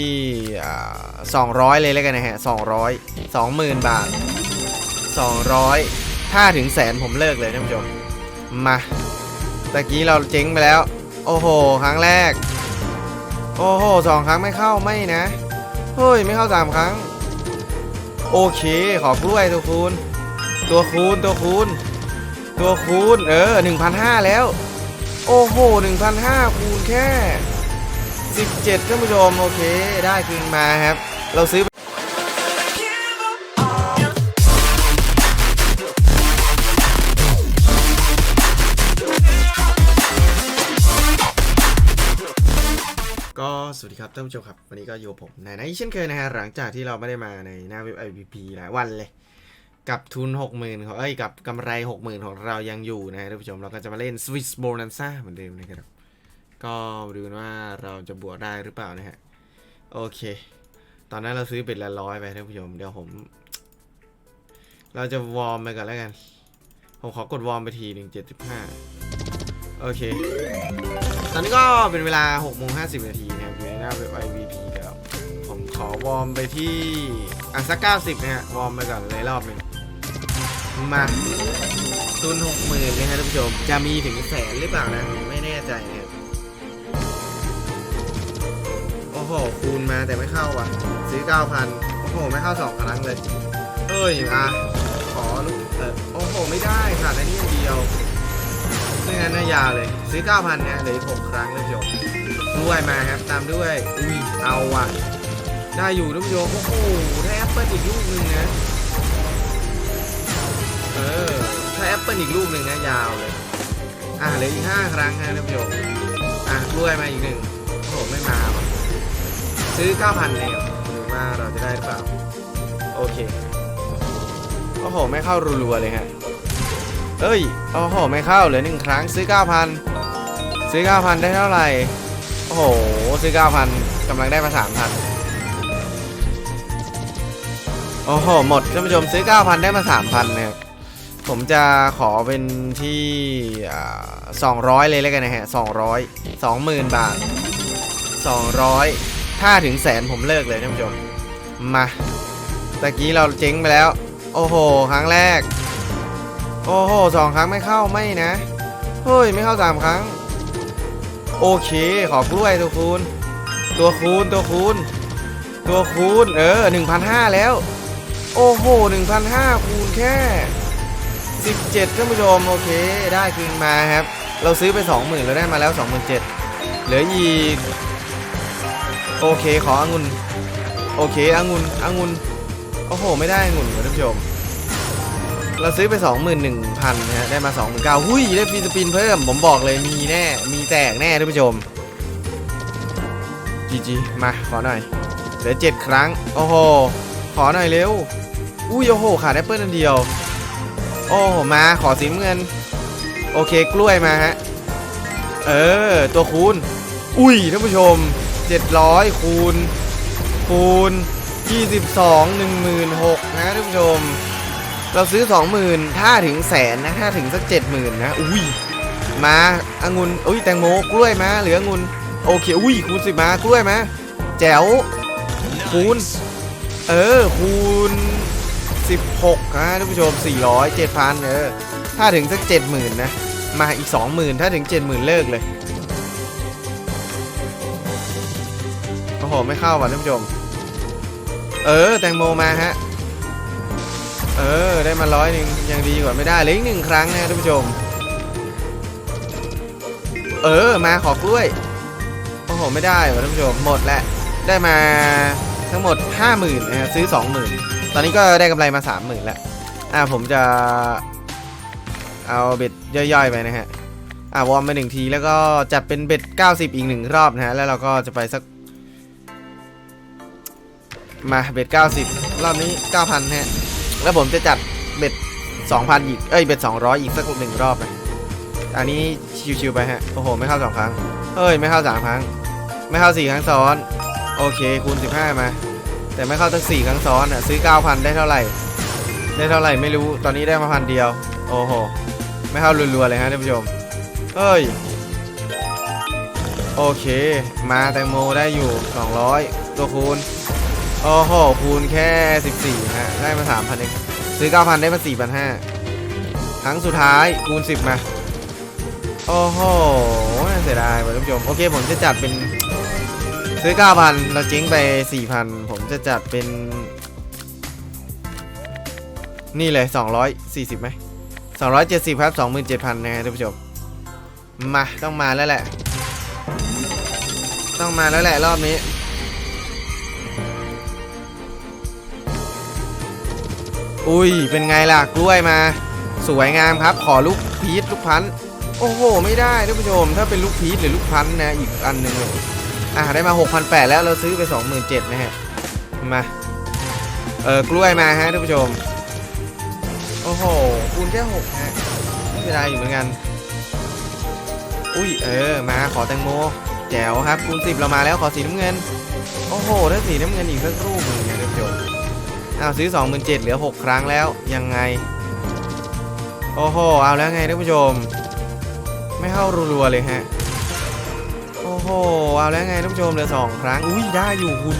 ที่สองร้อยเลยแล้วกันนะฮะสองร้อยสองหมื่นบาทสองร้อยถ้าถึงแสนผมเลิกเลยท่านผู้ชม มาตะกี้เราเจ๊งไปแล้ว โอ้โห ครั้งแรก โอ้โหสองครั้งไม่เข้าไม่นะ เฮ้ย ไม่เข้าสามครั้ง โอเค ขอกล้วยตัวคูณ ตัวคูณ ตัวคูณ ตัวคูณ เออ1,500แล้ว โอ้โห1,500คูณแค่ 17ท่านผู้ชมโอเค ได้คืนมาครับ เราซื้อก็สวัสดีครับท่านผู้ชมครับ วันนี้ก็อยู่ผมนายนายเช่นเคยนะฮะหลังจากที่เราไม่ได้มาในหน้าเว็บ IPP หลายวันเลย กับทุน 60,000ของเอ้ยกับกำไร 60,000 ของเรายังอยู่นะฮะท่านผู้ชมเราก็จะมาเล่น Swiss Bonanza เหมือนเดิมนะครับ ก็ดูกันว่าเราจะบวกได้หรือเปล่านะฮะ โอเค ตอนนั้นเราซื้อเป็นละร้อยไปท่านผู้ชม เดี๋ยวผม เราจะวอร์มไปก่อนแล้วกัน ผมขอกดวอร์มไปทีหนึ่งเจ็ดสิบห้าโอเค ตอนนี้ก็เป็นเวลา6โมง50นาทีนะครับอยู่ในหน้าเว็บ IVP แล้วผมขอวอร์มไปที่อะสัก90นะฮะวอร์มไปก่อนเลยรอบหนึ่งมาทุน60,000นะฮะท่านผู้ชม จะมีถึงแสนหรือเปล่านะ ไม่แน่ใจนะ หคูณมาแต่ไม่เข้าว่ะ ซื้อ 9,000 โอ้โห ไม่เข้า2ครั้งเลย เอ้ยอะขอลูกเออโอ้โห ไม่ได้ขาดอันนี้เดียวไม่งั้นน่ายาวเลย ซื้อ 9,000นะเหลืออีก6ครั้งเลยจบด้วยมาครับ ตามด้วย อุ้ย เอาว่ะ ได้อยู่ท่านผู้ชมโอ้โหถ้าแอปเปิลอีกลูกหนึ่งนะ เออ ถ้าแอปเปิลอีกลูกหนึ่งนะยาวเลย อะเหลืออีก5ครั้งนะท่านผู้ชมอะกล้วยมาอีกหนึ่งโอ้โห ไม่มาว่ะ ซื้อ 9,000เลยหรือว่าเราจะได้หรือเปล่า โอเค โอ้โห ไม่เข้ารัวๆเลยฮะ เอ้ย โอ้โห ไม่เข้าเลือหนึ่งครั้งซื้อ 9,000 ซื้อ 9,000 ได้เท่าไหร่ โอ้โห ซื้อ 9,000กำลังได้มา 3,000 โอ้โห หมดท่านผู้ชมซื้อ 9,000 ได้มา 3,000นะครับผมจะขอเป็นที่อ่า200 เลยแล้วกันนะฮะ 200 20,000 บาท 200 ถ้าถึงแสนผมเลิกเลยท่านผู้ชม มาตะกี้เราเจ๊งไปแล้ว โอ้โห ครั้งแรก โอ้โหสองครั้งไม่เข้าไม่นะ เฮ้ย ไม่เข้าสามครั้ง โอเค ขอกล้วยตัวคูณ ตัวคูณตัวคูณ ตัวคูณ เออ1,500แล้ว โอ้โห1,500คูณแค่17ท่านผู้ชม โอเค ได้คืนมาครับ เราซื้อไป20,000แล้วได้มาแล้ว27,000เหลืออีก โอเคขอองุ่นโอเคองุ่นองุ่นโอ้โห ไม่ได้องุ่นท่านผู้ชม เราซื้อไป 21,000นะฮะได้มา 29,000หุ้ยได้ฟรีสปินเพิ่ม ผมบอกเลยมีแน่ มีแตกแน่ท่านผู้ชมจีจีมาขอหน่อยเหลือ 7 ครั้ง โอ้โห ขอหน่อยเร็ว อุ้ยโอ้โหขาดแอปเปิลอันเดียว โอ้โหมาขอสีเงิน โอเคกล้วยมาฮะ เออ ตัวคูณ อุ้ยท่านผู้ชม 700 คูณ คูณ 22 16,000นะท่านผู้ชม เราซื้อ 20,000 ถ้าถึงแสนนะ ถ้าถึงสัก 70,000 นะ อุ้ย มาองุ่นอุ้ย แตงโม กล้วยมา เหลือองุ่นโอเค อุ้ย คูณ10มา กล้วยมา แจ๋ว คูณ เออ คูณ 16นะท่านผู้ชม 400 7,000 เออ ถ้าถึงสัก 70,000 นะ มาอีก 20,000 ถ้าถึง 70,000 เลิกเลย หไม่เข้าว่ะท่านผู้ชม เออ แตงโมมาฮะ เออ ได้มาร้อยหนึ่งยังดีกว่าไม่ได้เลยอีกหนึ่งครั้งนะท่านผู้ชม เออ มาขอกล้วย โอ้โห ไม่ได้ว่ะท่านผู้ชม หมดแล้ว ได้มาทั้งหมด 50,000นะฮะซื้อ 20,000 ตอนนี้ก็ได้กำไรมา 30,000 แล้ว อ่า ผมจะเอาเบ็ดย่อยๆไปนะฮะอ่าวอร์มไปหนึ่งทีแล้วก็จัดเป็นเบ็ด 90 อีกหนึ่งรอบนะฮะ แล้วเราก็จะไปสัก มาเบ็ด90 รอบนี้ 9,000ฮะ แล้วผมจะจัดเบ็ด2,000 อีก เอ้ย เบ็ด200 อีกสักหนึ่งรอบนะอันนี้ชิวๆไปฮะ โอ้โห ไม่เข้า 2 ครั้ง เฮ้ย ไม่เข้า 3 ครั้ง ไม่เข้า 4 ครั้งซ้อน โอเค คูณ 15 มา แต่ไม่เข้าตั้ง 4 ครั้งซ้อนอะ ซื้อ 9,000 ได้เท่าไหร่ ได้เท่าไหร่ไม่รู้ ตอนนี้ได้มาพันเดียว โอ้โห ไม่เข้ารัวๆเลยฮะท่านผู้ชม เฮ้ย โอเค มาแตงโมได้อยู่ 200 ตัวคูณ โอ้โห คูณแค่ 14ฮะ ได้มา3,000เองซื้อ 9,000 ได้มา 4,500ครั้งสุดท้าย คูณ 10 มา โอ้โห เสียดายท่านผู้ชม โอเค ผมจะจัดเป็น ซื้อ 9,000 เราเจ๊งไป 4,000 ผมจะจัดเป็น นี่เลย 240ไหม270 ครับ 27,000 นะฮะท่านผู้ชม มา ต้องมาแล้วแหละ ต้องมาแล้วแหละรอบนี้ อุ้ย เป็นไงล่ะ กล้วยมา สวยงามครับ ขอลูกพีชลูกพันธุ์โอ้โห ไม่ได้ท่านผู้ชม ถ้าเป็นลูกพีชหรือลูกพันธุ์นะ อีกอันหนึ่งเลยอะ ได้มา 6,800 แล้ว เราซื้อไป 27,000นะฮะ มา เออกล้วยมาฮะท่านผู้ชม โอ้โห คูณแค่6ฮะไม่เป็นไรอยู่เหมือนกัน อุ้ย เออ มาขอแตงโม แจ๋วครับ คูณ10 เรามาแล้ว ขอสีน้ำเงิน โอ้โห ถ้าสีน้ำเงินอีกสักรูปหนึ่งนะท่านผู้ชม อ้าวซื้อ27,000เหลือ 6 ครั้งแล้ว ยังไง โอ้โห เอาแล้วไงท่านผู้ชม ไม่เข้ารัวๆเลยฮะ โอ้โห เอาแล้วไงท่านผู้ชมเหลือ 2 ครั้ง อุ้ยได้อยู่คูณ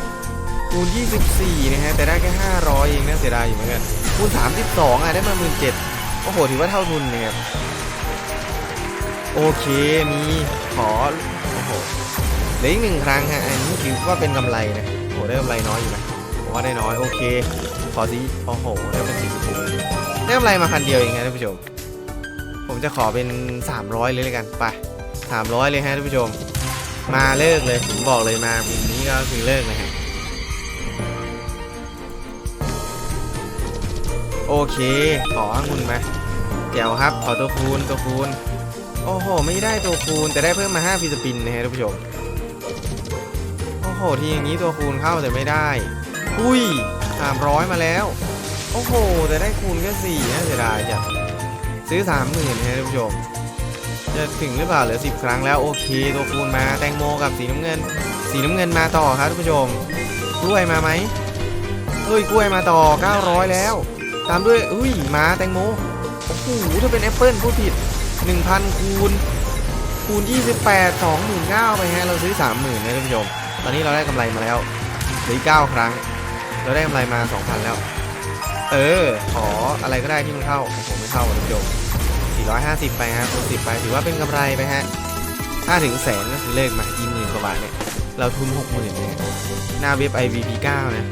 20 คูณ 24 นะฮะ แต่ได้แค่ 500 เองนะเสียดายอยู่เหมือนกัน คูณ 32อะได้มา 17,000โอ้โห ถือว่าเท่าทุนนะครับ โอเค มีขอ โอ้โห เหลืออีกหนึ่งครั้งฮะ อันนี้ถือว่าเป็นกำไรนะ โอ้โห ได้กำไรน้อยอยู่นะ ผมว่าได้น้อยโอเค ขอสีโอ้โหได้เป็นสีชมพูได้กำไรมาพันเดียวเองนะท่านผู้ชม ผมจะขอเป็น 300 เลยเลยกันไป300 เลยฮะท่านผู้ชม มาเลิกเลยผมบอกเลยมาปีนี้ก็คือเลิกเลยฮะโอเค ขอองุ่นมาแจ๋วครับ ขอตัวคูณตัวคูณ โอ้โห ไม่ได้ตัวคูณ แต่ได้เพิ่มมา 5 ฟีสปินนะฮะท่านผู้ชม โอ้โห ทีอย่างนี้ตัวคูณเข้าแต่ไม่ได้ อุ้ยสามร้อยมาแล้ว โอ้โห แต่ได้คูณแค่สี่นะเสียดายจังซื้อสามหมื่นนะท่านผู้ชม จะถึงหรือเปล่าเหลือสิบครั้งแล้วโอเค ตัวคูณมาแตงโมกับสีน้ำเงิน สีน้ำเงินมาต่อครับท่านผู้ชม กล้วยมาไหมเฮ้ยกล้วยมาต่อ 900 แล้ว ตามด้วยอุ้ยมาแตงโมโอ้โหถ้าเป็นแอปเปิลพูดผิด 1,000 คูณคูณ 28 29,000ไปฮะเราซื้อ 30,000นะท่านผู้ชม ตอนนี้เราได้กำไรมาแล้วเหลือ9ครั้ง เราได้กำไรมา 2,000 แล้ว เออ ขออะไรก็ได้ที่มันเข้าโอ้โหไม่เข้าท่านผู้ชม450 ไปฮะคูณ10 ไป ถือว่าเป็นกำไรไปฮะถ้าถึงแสนก็คือเลขมาอีหมื่นกว่าบาทเนี่ย เราทุน 60,000เนี่ยหน้าเว็บ IVP9 นะ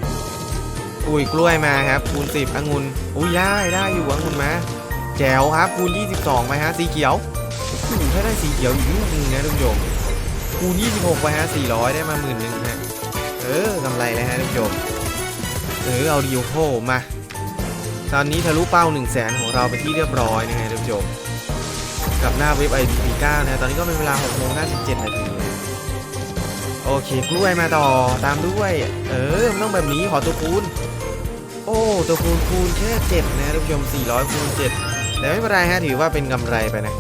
อุ้ยกล้วยมาครับ คูณ 10องุ่นอุ้ยได้ได้อยู่องุ่นมาแจ๋วครับคูณ 22 ไปฮะสีเขียวโอ้ถ้าได้สีเขียวอีกลูกนึงนะท่านผู้ชมคูณ 26 ไปฮะ400 ได้มาหมื่นหนึ่งฮะเออกำไรเลยฮะท่านผู้ชม เออเอาดีโอโคมา ตอนนี้ทะลุเป้า 1 0 0 0 0แสนของเราไปที่เรียบร้อยนะฮะท่านผู้ชมกับหน้าเว็บ IBP9 นะตอนนี้ก็เป็นเวลา6โมง57นาทีโอเคกล้วยมาต่อตามด้วย เออมันต้องแบบนี้ขอตัวคูณ โอ้ตัวคูณคูณแค่7นะท่านผู้ชม 400คูณ7แต่ไม่เป็นไรฮะถือว่าเป็นกำไรไปนะ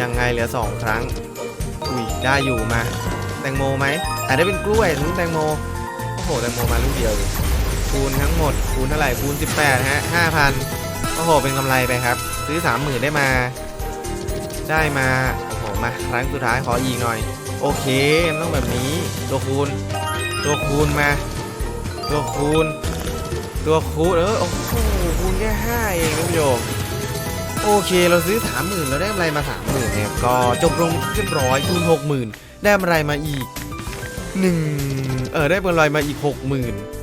ยังไงเหลือ 2 ครั้ง อุ้ยได้อยู่มา แตงโมไหมอาจจะเป็นกล้วยลูกแตงโม โอ้โหแตงโมมาลูกเดียวเลย คูณทั้งหมด คูณเท่าไหร่คูณ 18ฮะ5,000 โอ้โห เป็นกำไรไปครับ ซื้อ 30,000 ได้มา ได้มา โอ้โห มา ครั้งสุดท้ายขออีกหน่อย โอเค มันต้องแบบนี้ ตัวคูณ ตัวคูณมา ตัวคูณ ตัวคูณ เออ โอ้โห คูณแค่5เองท่านผู้ชมโอเค เราซื้อ 30,000 เราได้กำไรมา 30,000เนี่ยก็จบลงเรียบร้อยคูณ60,000 ได้กำไรมาอีก 1 เออ ได้กำไรมาอีก 60,000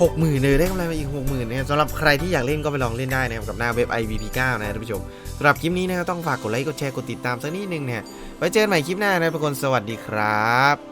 หกหมื่นเลยได้กำไรมาอีกหกหมื่นะครับสำหรับใครที่อยากเล่นก็ไปลองเล่นได้นะครับกับหน้าเว็บ IVP9 นะท่านผู้ชมสำหรับคลิปนี้นะครับต้องฝากกดไลค์กดแชร์กดติดตามสักนิดนึงเนี่ยไว้เจอกันใหม่คลิปหน้านะทุกคนสวัสดีครับ